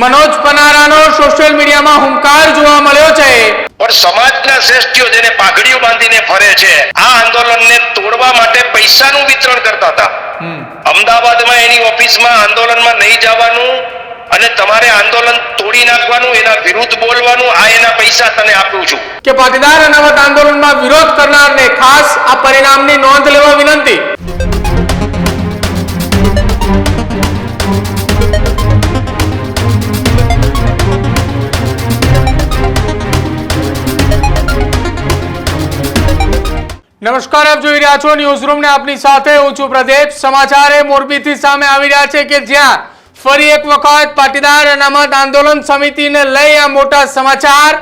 Manoj પનારાનો social મીડિયામાં હુંકાર જોવા મળ્યો છે. પણ સમાજના શ્રેષ્ઠીઓ જેને પાઘડીઓ બાંધીને ફરે છે આ આંદોલનને તોડવા માટે પૈસાનું વિતરણ કરતા હતા. અમદાવાદમાં એની ઓફિસમાં આંદોલનમાં નહીં જવાનું અને તમારે આંદોલન તોડી નાખવાનું એના વિરુદ્ધ બોલવાનું આ એના પૈસા તને આપું છું. કે પાટીદાર અનામત આંદોલનમાં વિરોધ કરનારને ખાસ આ પરિણામની નોંધ લેવા વિનંતી. નમસ્કાર, આપ જોઈ રહ્યા છો ન્યૂઝ રૂમ ને આપની સાથે હું છું પ્રદીપ. સમાચાર એ મોરબીથી સામે આવી રહ્યા છે કે જ્યાં ફરી એક વખત પાટીદાર અનામત આંદોલન સમિતિને લઈ આ મોટા સમાચાર.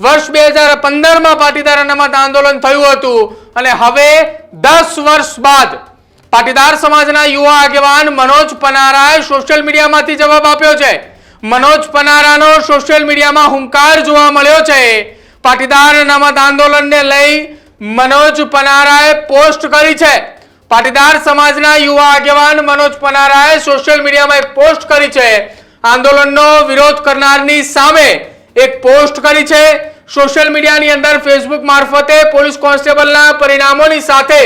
વર્ષ બે હજાર પંદરમાં પાટીદાર અનામત આંદોલન થયું હતું અને હવે દસ વર્ષ બાદ પાટીદાર સમાજના યુવા આગેવાન મનોજ પનારાએ સોશિયલ મીડિયામાંથી જવાબ આપ્યો છે. મનોજ પનારાનો સોશિયલ મીડિયામાં હુંકાર જોવા મળ્યો છે. પાટીદાર અનામત આંદોલનને લઈ મનોજ પનારાએ પોસ્ટ કરી છે. પાટીદાર સમાજના યુવા આગેવાન મનોજ પનારાએ સોશિયલ મીડિયામાં એક પોસ્ટ કરી છે. આંદોલનનો વિરોધ કરનારની સામે એક પોસ્ટ કરી છે. સોશિયલ મીડિયાની અંદર ફેસબુક મારફતે પોલીસ કોન્સ્ટેબલના પરિણામોની સાથે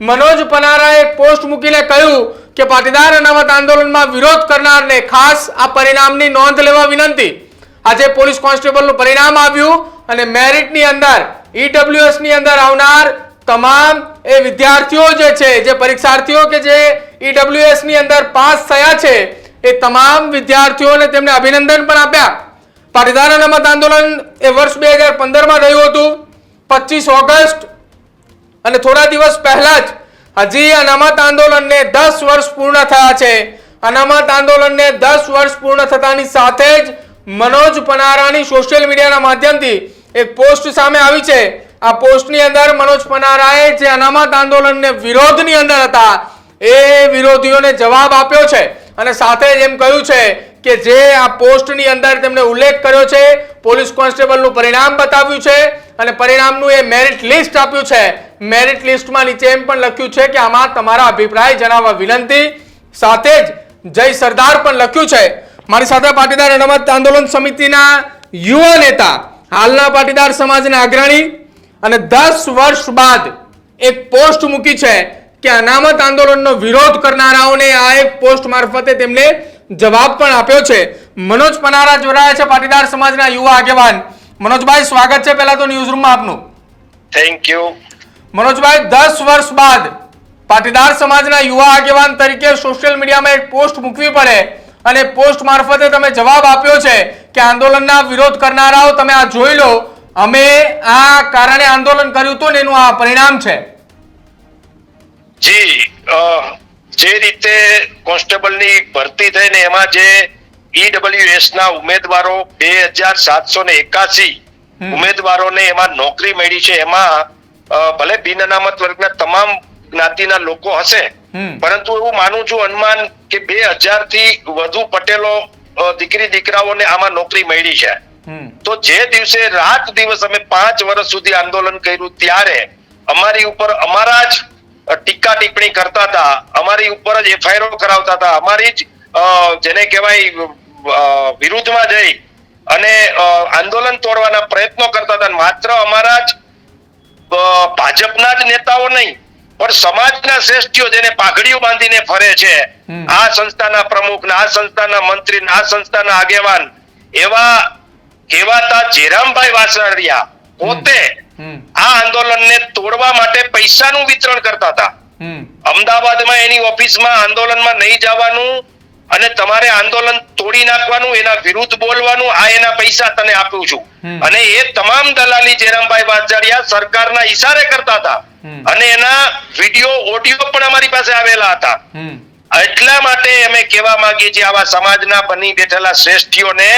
મનોજ પનારાએ પોસ્ટ મૂકીને કહ્યું કે પાટીદાર અનામત આંદોલનમાં વિરોધ કરનારને ખાસ આ પરિણામની નોંધ લેવા વિનંતી. આજે પોલીસ કોન્સ્ટેબલનું પરિણામ આવ્યું અને મેરિટની અંદર ઈડબ્લ્યુએસની અંદર આવનાર તમામ એ વિદ્યાર્થીઓ જે છે, જે પરીક્ષાર્થીઓ કે જે ઈડબ્લ્યુએસની અંદર પાસ થયા છે, એ તમામ વિદ્યાર્થીઓને તેમને અભિનંદન પણ આપ્યા. પાટીદાર અનામત આંદોલન એ વર્ષ બે હજાર પંદરમાં થયું હતું. પચીસ ઓગસ્ટ અને થોડા દિવસ પહેલા જ હજી અનામત આંદોલનને દસ વર્ષ પૂર્ણ થયા છે. અનામત આંદોલનને દસ વર્ષ પૂર્ણ થતાની સાથે જ મનોજ પનારાની સોશિયલ મીડિયાના માધ્યમથી એક પોસ્ટ સામે આવી છે. આ પોસ્ટની અંદર મનોજ પનારાએ જે અનામત આંદોલનને વિરોધની અંદર હતા, એ વિરોધીઓને જવાબ આપ્યો છે. અને સાથે જ એમ કહ્યું છે કે જે આ પોસ્ટની અંદર તેમણે ઉલ્લેખ કર્યો છે, પોલીસ કોન્સ્ટેબલનું પરિણામ બતાવ્યું છે અને પરિણામનું એ મેરિટ લિસ્ટ આપ્યું છે. મેરિટ લિસ્ટમાં નીચે એમ પણ લખ્યું છે કે આમાં તમારા અભિપ્રાય જણાવવા વિનંતી. સાથે જ જય સરદાર પણ લખ્યું છે. મારી સાથે પાટીદાર અનામત આંદોલન સમિતિના યુવા નેતા હાલના પાટીદાર સમાજના અગ્રણી અને દસ વર્ષ બાદ એક પોસ્ટ મૂકી છે કે અનામત આંદોલનનો વિરોધ કરનારાઓને આ એક પોસ્ટ મારફતે તેમને જવાબ પણ આપ્યો છે. મનોજ પનારા જોડાયા છે પાટીદાર સમાજના યુવા આગેવાન. મનોજભાઈ સ્વાગત છે પહેલા તો ન્યૂઝ રૂમમાં આપનું. થેન્ક યુ મનોજભાઈ દસ વર્ષ બાદ પાટીદાર સમાજના યુવા આગેવાન તરીકે સોશિયલ મીડિયામાં એક પોસ્ટ મૂકવી પડે અને પોસ્ટ મારફતે તમે જવાબ આપ્યો છે. કે આંદોલનના વિરોધ કરનારાઓ તમે આ જોઈ લો અમે આ કારણે આંદોલન કર્યું હતું ને એનું આ પરિણામ છે. જી જે રીતે કોન્સ્ટેબલની ભરતી થઈને એમાં જે ઈડબ્લ્યુએસ ના ઉમેદવારો બે હજાર સાતસો ને એકાસી ઉમેદવારોને એમાં નોકરી મળી છે એમાં ભલે બિન અનામત વર્ગના તમામ જ્ઞાતિના લોકો હશે પરંતુ એવું માનું છું અનુમાન કે બે હજારથી વધુ પટેલો દીકરી દીકરાઓને આમાં નોકરી મળી છે. તો જે દિવસે રાત દિવસ અમે પાંચ વર્ષ સુધી આંદોલન કર્યું ત્યારે અમારી ઉપર અમારા જ ટીકા ટિપ્પણી કરતા હતા અમારી ઉપર જ એફઆઈઆર કરાવતા હતા અમારી જ જેને કહેવાય વિરુદ્ધમાં જઈ અને આંદોલન તોડવાના પ્રયત્નો કરતા હતા. માત્ર અમારા જ ભાજપના જ નેતાઓ નહીં પણ સમાજના શ્રેષ્ઠીઓ જેને પાઘડીઓ બાંધીને ફરે છે આ સંસ્થાના પ્રમુખ ને આ સંસ્થાના મંત્રી ને આ સંસ્થાના આગેવાન એવા કહેવાતા જેરામભાઈ વાસણિયા પોતે આ આંદોલનને તોડવા માટે પૈસાનું વિતરણ કરતા હતા. અમદાવાદમાં એની ઓફિસમાં આંદોલનમાં નહીં જવાનું અને તમારે આંદોલન તોડી નાખવાનું એના વિરુદ્ધ બોલવાનું આ એના પૈસા તને આપું છું. અને એ તમામ દલાલી જેરામભાઈ વાજારિયા સરકારના ઈશારે કરતા હતા. અને એના વીડિયો ઓડિયો પણ અમારી પાસે આવેલા હતા. એટલા માટે અમે કહેવા માંગીએ છીએ આવા સમાજના બની બેઠેલા શ્રેષ્ઠીઓને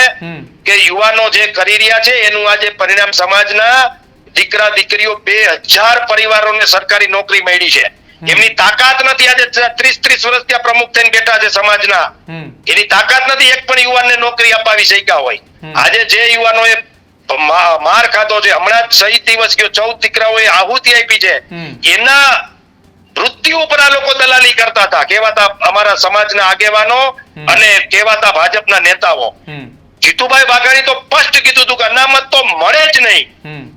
કે યુવાનો જે કરી રહ્યા છે એનું આજે પરિણામ સમાજના દીકરા દીકરીઓ બે હજાર પરિવારોને સરકારી નોકરી મળી છે. એમની તાકાત નથી આજે ત્રીસ ત્રીસ વર્ષ ત્યાં પ્રમુખ થઈને બેઠા છે સમાજના. એની તાકાત નથી એક પણ યુવાનને નોકરી અપાવી શક્યા હોય. આજે જે યુવાનોએ મા- માર ખાધો છે. હમણાં જ શહીદ દિવસ ગયો. ચૌદ દીકરાઓએ આહુતિ આપી છે. એના મૃત્યુ ઉપર આ લોકો દલાલી કરતા હતા. કહેવાતા અમારા સમાજના આગેવાનો અને કહેવાતા ભાજપના નેતાઓ. જીતુભાઈ વાઘાણી તો સ્પષ્ટ કીધું હતું કે અનામત તો મળે જ નહીં.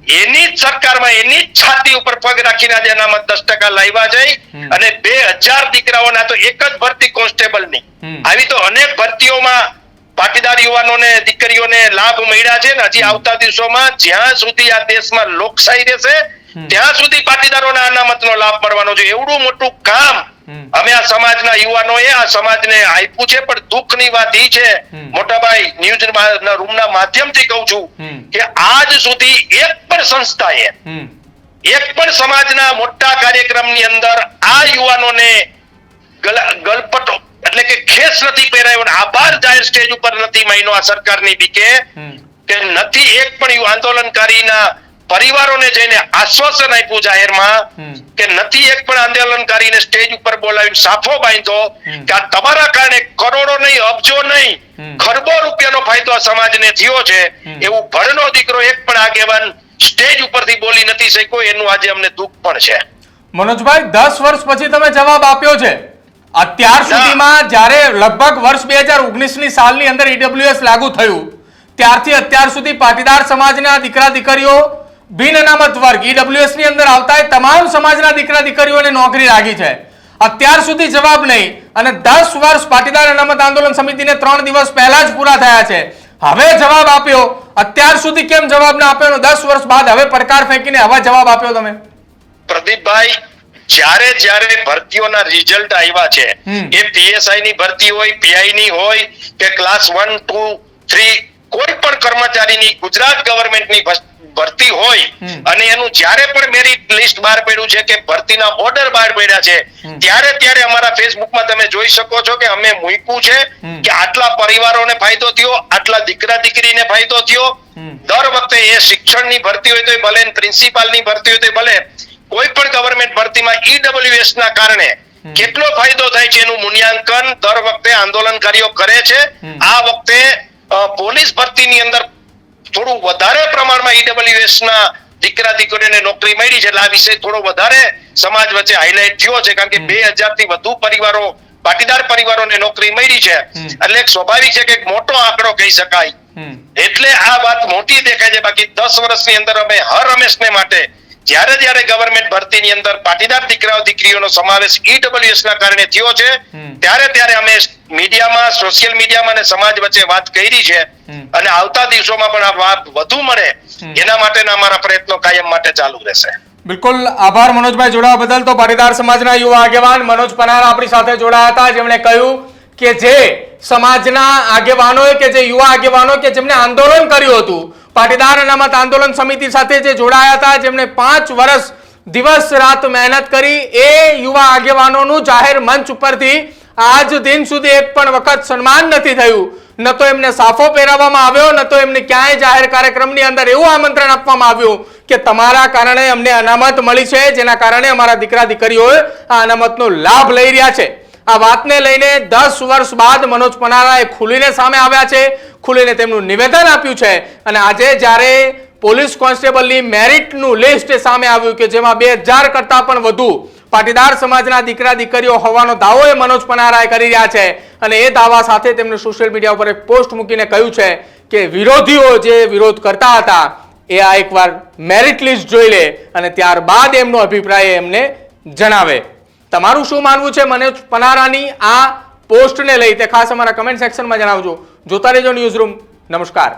એની જ સરકારમાં એની જ છાતી ઉપર પગ રાખીને આજે અનામત દસ ટકા લાવ્યા છે. અને બે હજાર દીકરાઓના તો એક જ ભરતી કોન્સ્ટેબલની. આવી તો અનેક ભરતીઓમાં પાટીદાર યુવાનોને દીકરીઓને લાભ મળ્યા છે ને હજી આવતા દિવસોમાં જ્યાં સુધી આ દેશમાં લોકશાહી રહેશે ત્યાં સુધી પાટીદારોના અનામતનો લાભ મળવાનો છે. એવડું મોટું કામ અમે આ સમાજના યુવાનોએ આ સમાજને આપ્યું છે પણ દુઃખની વાત એ છે મોટાભાઈ ન્યૂઝ રૂમના માધ્યમથી કહું છું કે આજ સુધી એક પણ સંસ્થાએ એક પણ સમાજના મોટા કાર્યક્રમની અંદર આ યુવાનોને ગલ- ગલપટો એટલે કે ખેસ નથી પહેરાયો આભાર જાહેર સ્ટેજ ઉપર નથી માન્યો આ સરકારની બીકે કે નથી એક પણ આંદોલનકારીના પરિવારોને જઈને આશ્વાસન આપ્યું જાહેરમાં કે નથી એક પણ આંદોલનકારીને સ્ટેજ ઉપર બોલાવીને સાફો બાંધ્યો કે આ તમારા કારણે કરોડો નહીં અબજો નહીં. ખરબો રૂપિયાનો ફાયદો આ સમાજને થયો છે. એવું ભણનો દીકરો એક પણ આગેવાન સ્ટેજ ઉપરથી બોલી નથી શક્યો એનું આજે અમને દુઃખ પણ છે. મનોજભાઈ દસ વર્ષ પછી તમે જવાબ આપ્યો છે. અત્યાર સુધીમાં જ્યારે લગભગ વર્ષ બે હજાર ઓગણીસની સાલની અંદર ઈડબ્લ્યુએસ લાગુ થયું ત્યારથી અત્યાર સુધી પાટીદાર સમાજના દીકરા દીકરીઓ બિન અનામત વર્ગ ઈડબ્લ્યુએસની અંદર આવતા તમામ સમાજના દીકરા દીકરીઓને નોકરી લાગી છે. અત્યાર સુધી જવાબ નહીં અને દસ વર્ષ પાટીદાર અનામત આંદોલન સમિતિને ત્રણ દિવસ પહેલા જ પૂરા થયા છે. હવે જવાબ આપ્યો. અત્યાર સુધી કેમ જવાબ ના આપ્યો દસ વર્ષ બાદ હવે પડકાર ફેંકીને હવે જવાબ આપ્યો તમે? પ્રદીપભાઈ જ્યારે જ્યારે ભરતીઓના રિઝલ્ટ આવ્યા છે એ પીએસઆઈ ની ભરતી હોય પીઆઈ ની હોય કે ક્લાસ વન ટુ થ્રી કોઈ પણ કર્મચારીની ગુજરાત ગવર્મેન્ટની ભરતી હોય અને એનું જ્યારે પણ મેરિટ લિસ્ટ બહાર પડ્યું છે કે ભરતીના ઓર્ડર બહાર પડ્યા છે ત્યારે ત્યારે અમારા ફેસબુકમાં તમે જોઈ શકો છો કે અમે મૂક્યું છે કે આટલા પરિવારોને ફાયદો થયો આટલા દીકરા દીકરીને ફાયદો થયો. દર વખતે એ શિક્ષણની ભરતી હોય તો ભલે પ્રિન્સિપાલની ભરતી હોય તો ભલે કોઈ પણ ગવર્મેન્ટ ભરતીમાં ઈડબ્લ્યુએસ ના કારણે કેટલો ફાયદો થાય છે એનું મૂલ્યાંકન દર વખતે આંદોલનકારીઓ કરે છે. આ વખતે પોલીસ ભરતીની અંદર થોડું વધારે પ્રમાણમાં ઈડબ્લ્યુએસ ના દીકરા દીકરીઓને નોકરી મળી છે. એટલે આ વિષય થોડો વધારે સમાજ વચ્ચે હાઇલાઇટ થયો છે. કારણ કે બે હજારથી વધુ પરિવારો પાટીદાર પરિવારોને નોકરી મળી છે. એટલે એક સ્વાભાવિક છે કે એક મોટો આંકડો કહી શકાય. એટલે આ વાત મોટી દેખાય છે. બાકી દસ વર્ષની અંદર અમે હર રમેશને માટે જ્યારે જ્યારે ગવર્મેન્ટ ભરતીની અંદર પાટીદાર દીકરાઓ દીકરીઓનો સમાવેશ ઈડબ્લ્યુએસ ના કારણે થયો છે ત્યારે ત્યારે અમે મીડિયામાં સોશિયલ મીડિયામાં અને સમાજ વચ્ચે વાત કરી છે. અને આવતા દિવસોમાં પણ આ વાત વધુ મળે. એના માટેના અમારા પ્રયત્નો કાયમ માટે ચાલુ રહેશે. બિલકુલ. આભાર મનોજભાઈ જોડાવા બદલ. તો પાટીદાર સમાજના યુવા આગેવાન મનોજ પનાર આપણી સાથે જોડાયા હતા. જેમણે કહ્યું કે જે સમાજના આગેવાનોએ કે જે યુવા આગેવાનો કે જેમણે આંદોલન કર્યું હતું પાટીદાર અનામત આંદોલન સમિતિ સાથે જે જોડાયા હતા, જેમણે પાંચ વર્ષ દિવસ રાત મહેનત કરી, એ યુવા આગેવાનોનું જાહેર મંચ ઉપરથી આજ દિન સુધી એક પણ વખત સન્માન નથી થયું. ન તો એમને સાફો પહેરાવવામાં આવ્યો, ન તો એમને ક્યાંય જાહેર કાર્યક્રમની અંદર એવું આમંત્રણ આપવામાં આવ્યું કે તમારા કારણે અમને અનામત મળી છે, જેના કારણે અમારા દીકરા દીકરીઓ આ અનામતનો લાભ લઈ રહ્યા છે. આ વાતને લઈને દસ વર્ષ બાદ મનોજ પનારાએ ખુલીને સામે આવ્યા છે. ખુલીને તેમનું નિવેદન આપ્યું છે. અને આજે જ્યારે પોલીસ કોન્સ્ટેબલની મેરિટનું લિસ્ટ સામે આવ્યું કે જેમાં બે હજાર કરતા પણ વધુ પાટીદાર સમાજના દીકરા દીકરીઓ હોવાનો દાવો એ મનોજ પનારાએ કરી રહ્યા છે. અને એ દાવા સાથે તેમણે સોશિયલ મીડિયા ઉપર એક પોસ્ટ મૂકીને કહ્યું છે કે વિરોધીઓ જે વિરોધ કરતા હતા એ આ એકવાર મેરિટ લિસ્ટ જોઈ લે અને ત્યારબાદ એમનો અભિપ્રાય એમને જણાવે. તમારું શું માનવું છે મનોજ પનારાની આ પોસ્ટને લઈ તે ખાસ અમારા કમેન્ટ સેક્શનમાં જણાવજો. જોતા રહેજો ન્યૂઝ રૂમ નમસ્કાર.